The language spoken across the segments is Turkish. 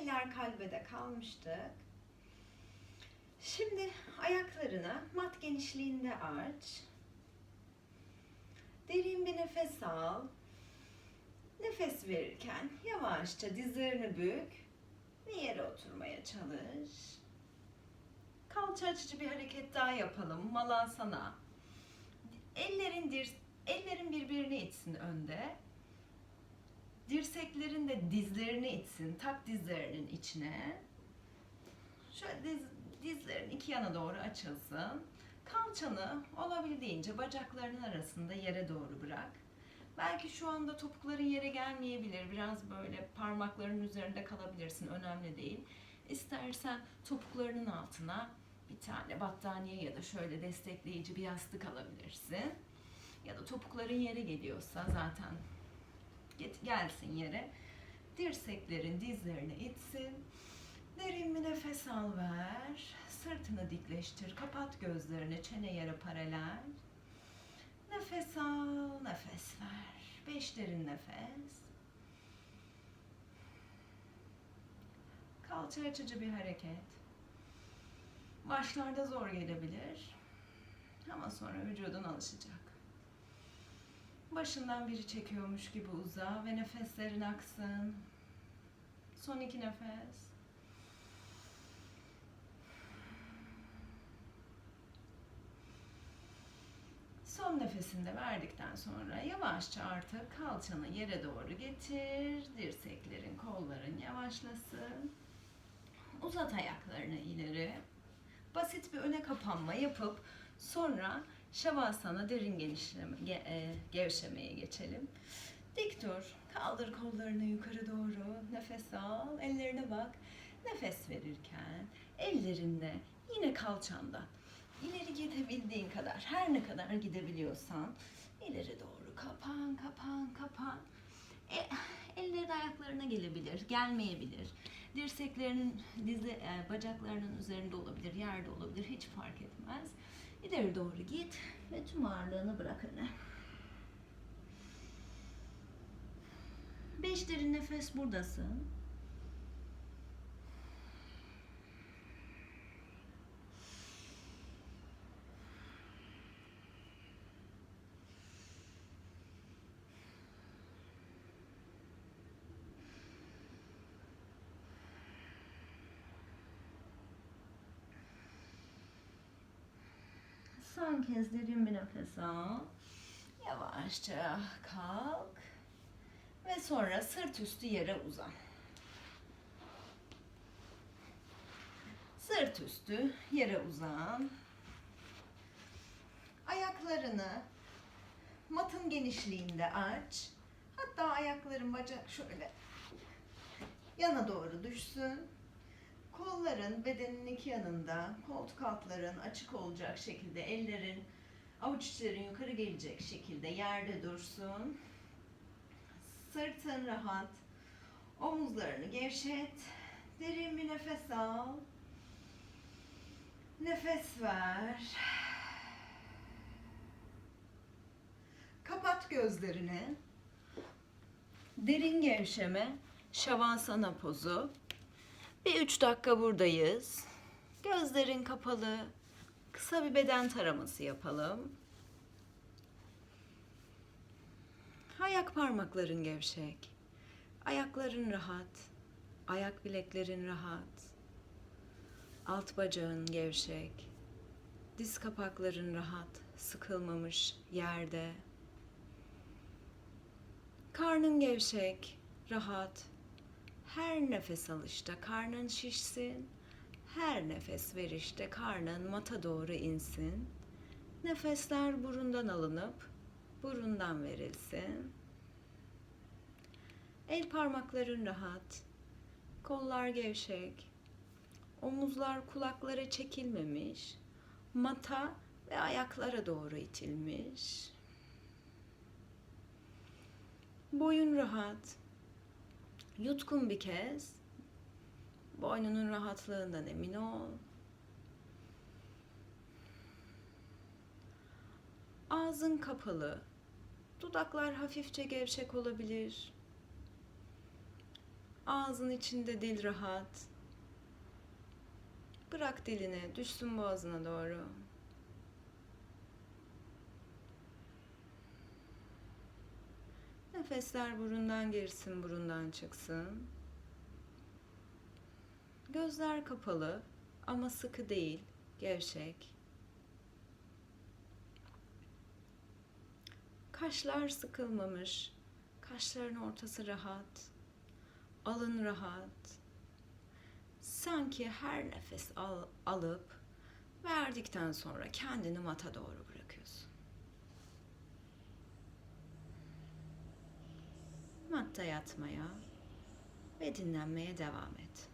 Eller kalbede kalmıştık. Şimdi ayaklarını mat genişliğinde aç. Derin bir nefes al. Nefes verirken yavaşça dizlerini bük ve yere oturmaya çalış. Kalça açıcı bir hareket daha yapalım. Malasana. Ellerin dir ellerin birbirini itsin önde. Dirseklerin de dizlerini itsin. Tak dizlerinin içine. Şöyle diz, dizlerin iki yana doğru açılsın. Kalçanı olabildiğince bacaklarının arasında yere doğru bırak. Belki şu anda topukların yere gelmeyebilir. Biraz böyle parmakların üzerinde kalabilirsin. Önemli değil. İstersen topuklarının altına bir tane battaniye ya da şöyle destekleyici bir yastık alabilirsin. Ya da topukların yere geliyorsa zaten git gelsin yere. Dirseklerin dizlerini itsin. Derin bir nefes al ver. Sırtını dikleştir. Kapat gözlerini. Çene yere paralel. Nefes al, nefes ver. Beş derin nefes. Kalça açıcı bir hareket. Başlarda zor gelebilir. Ama sonra vücudun alışacak. Başından biri çekiyormuş gibi uza ve nefeslerin aksın. Son iki nefes. Son nefesini de verdikten sonra yavaşça artık kalçanı yere doğru getir. Dirseklerin, kolların yavaşlasın. Uzat ayaklarını ileri. Basit bir öne kapanma yapıp sonra Şavasana derin genişleme, ge- e, gevşemeye geçelim. Dik dur. Kaldır kollarını yukarı doğru. Nefes al. Ellerine bak. Nefes verirken ellerinde yine kalçanda ileri gidebildiğin kadar her ne kadar gidebiliyorsan ileri doğru kapan kapan kapan. E, ellerin ayaklarına gelebilir, gelmeyebilir. Dirseklerinin dizi e, bacaklarının üzerinde olabilir, yerde olabilir hiç fark etmez. İleri doğru git ve tüm ağırlığını bırak öne. Beş derin nefes buradasın. Son kez derin bir nefes al. Yavaşça kalk. Ve sonra sırt üstü yere uzan. Sırt üstü yere uzan. Ayaklarını matın genişliğinde aç. Hatta ayakların bacak şöyle yana doğru düşsün. Kolların bedenin iki yanında, koltuk altların açık olacak şekilde, ellerin, avuç içlerin yukarı gelecek şekilde yerde dursun. Sırtın rahat, omuzlarını gevşet, derin bir nefes al. Nefes ver. Kapat gözlerini. Derin gevşeme, şavasana pozu. Bir üç dakika buradayız. Gözlerin kapalı. Kısa bir beden taraması yapalım. Ayak parmakların gevşek. Ayakların rahat. Ayak bileklerin rahat. Alt bacağın gevşek. Diz kapakların rahat, sıkılmamış yerde. Karnın gevşek, rahat, her nefes alışta karnın şişsin. Her nefes verişte karnın mata doğru insin. Nefesler burundan alınıp burundan verilsin. El parmakların rahat. Kollar gevşek. Omuzlar kulaklara çekilmemiş. Mata ve ayaklara doğru itilmiş. Boyun rahat. Yutkun bir kez. Boynunun rahatlığından emin ol. Ağzın kapalı. Dudaklar hafifçe gevşek olabilir. Ağzın içinde dil rahat. Bırak dilini, düşsün boğazına doğru. Nefesler burundan girsin, burundan çıksın. Gözler kapalı ama sıkı değil, gevşek. Kaşlar sıkılmamış. Kaşların ortası rahat. Alın rahat. Sanki her nefes al, alıp verdikten sonra kendini mata doğru Matta yatmaya ve dinlenmeye devam et.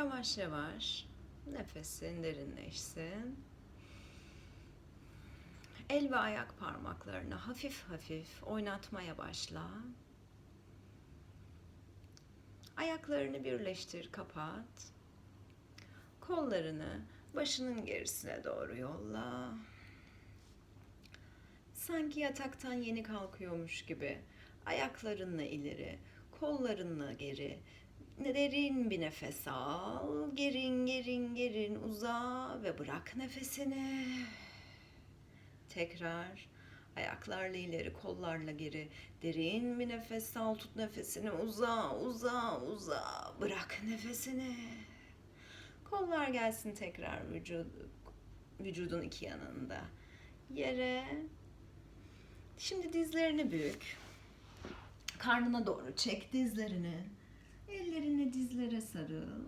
Yavaş yavaş nefesin derinleşsin. El ve ayak parmaklarını hafif hafif oynatmaya başla. Ayaklarını birleştir, kapat. Kollarını başının gerisine doğru yolla. Sanki yataktan yeni kalkıyormuş gibi ayaklarınla ileri, kollarınla geri, Derin bir nefes al. Gerin gerin gerin uza ve bırak nefesini. Tekrar ayaklarla ileri, kollarla geri. Derin bir nefes al. Tut nefesini uza uza uza. Bırak nefesini. Kollar gelsin tekrar vücud, vücudun iki yanında. Yere. Şimdi dizlerini bük. Karnına doğru çek dizlerini. Ellerini dizlere sarıl.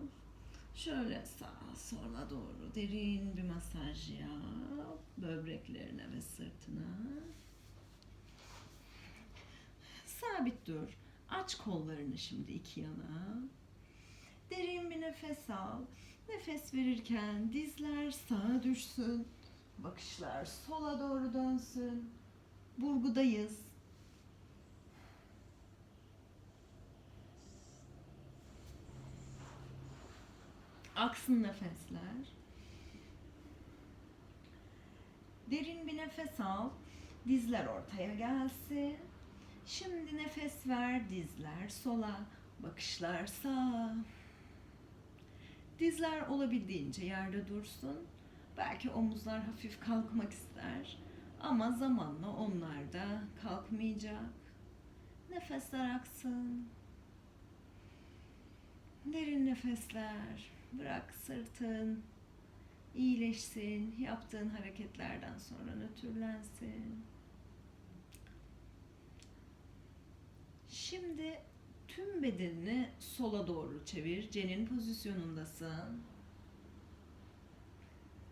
Şöyle sağa sola doğru derin bir masaj yap. Böbreklerine ve sırtına. Sabit dur. Aç kollarını şimdi iki yana. Derin bir nefes al. Nefes verirken dizler sağa düşsün. Bakışlar sola doğru dönsün. Burgudayız. Aksın nefesler. Derin bir nefes al. Dizler ortaya gelsin. Şimdi nefes ver. Dizler sola. Bakışlar sağa. Dizler olabildiğince yerde dursun. Belki omuzlar hafif kalkmak ister. Ama zamanla onlar da kalkmayacak. Nefesler aksın. Derin nefesler. Bırak sırtın iyileşsin. Yaptığın hareketlerden sonra nötrlensin. Şimdi tüm bedenini sola doğru çevir. Cenin pozisyonundasın.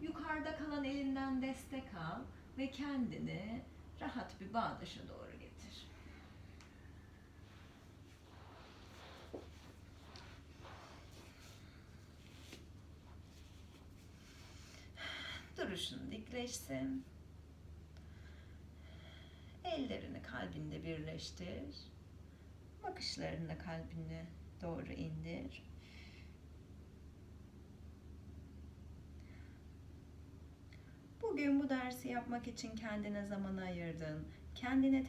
Yukarıda kalan elinden destek al ve kendini rahat bir bağdaşa doğru getir. Duruşun dikleşsin. Ellerini kalbinde birleştir. Bakışlarını da kalbine doğru indir. Bugün bu dersi yapmak için kendine zaman ayırdın. Kendine